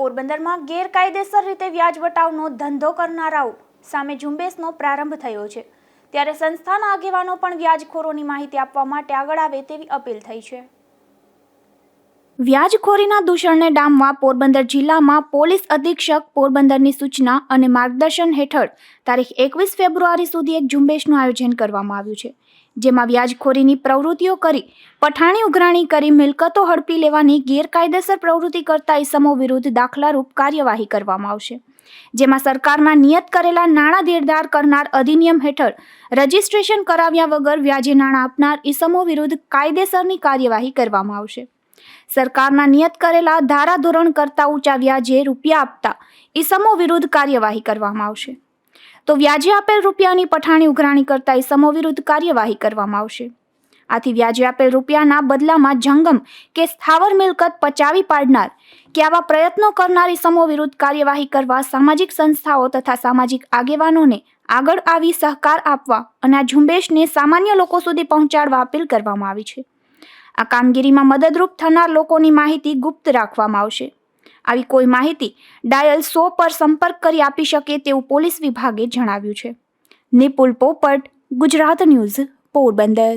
પોરબંદરમાં ગેરકાયદેસર રીતે વ્યાજ વટાવનો ધંધો કરનારાઓ સામે ઝુંબેશનો પ્રારંભ થયો છે. ત્યારે સંસ્થાના આગેવાનો પણ વ્યાજખોરોની માહિતી આપવા માટે આગળ આવે તેવી અપીલ થઈ છે. વ્યાજખોરીના દૂષણને ડામવા પોરબંદર જિલ્લામાં પોલીસ અધિક્ષક પોરબંદરની સૂચના અને માર્ગદર્શન હેઠળ તારીખ એકવીસ ફેબ્રુઆરી સુધી એક ઝુંબેશનું આયોજન કરવામાં આવ્યું છે, જેમાં વ્યાજખોરીની પ્રવૃત્તિઓ કરી, પઠાણી ઉઘરાણી કરી મિલકતો હડપી લેવાની ગેરકાયદેસર પ્રવૃત્તિ કરતા ઇસમો વિરુદ્ધ દાખલારૂપ કાર્યવાહી કરવામાં આવશે, જેમાં સરકારના નિયત કરેલા નાણાં દેરદાર કરનાર અધિનિયમ હેઠળ રજિસ્ટ્રેશન કરાવ્યા વગર વ્યાજે નાણાં આપનાર ઇસમો વિરુદ્ધ કાયદેસરની કાર્યવાહી કરવામાં આવશે. સરકારના નિયત કરેલા ધારાધોરણ કરતા ઊંચા વ્યાજે રૂપિયા આપતા ઈસમો વિરુદ્ધ કાર્યવાહી કરવામાં આવશે. તો વ્યાજે આપેલ રૂપિયાની પઠાણી ઉઘરાણી કરતા ઈસમો વિરુદ્ધ કાર્યવાહી કરવામાં આવશે. આથી વ્યાજે આપેલ રૂપિયાના બદલામાં જંગમ કે સ્થાવર મિલકત પચાવી પાડનાર કે આવા પ્રયત્નો કરનાર ઈસમો વિરુદ્ધ કાર્યવાહી કરવા સામાજિક સંસ્થાઓ તથા સામાજિક આગેવાનોને આગળ આવી સહકાર આપવા અને આ ઝુંબેશને સામાન્ય લોકો સુધી પહોંચાડવા અપીલ કરવામાં આવી છે. આ કામગીરીમાં મદદરૂપ થનાર લોકોની માહિતી ગુપ્ત રાખવામાં આવશે. આવી કોઈ માહિતી ડાયલ સો પર સંપર્ક કરી આપી શકે તેવું પોલીસ વિભાગે જણાવ્યું છે. નિપુલ પોપટ, ગુજરાત ન્યૂઝ, પોરબંદર.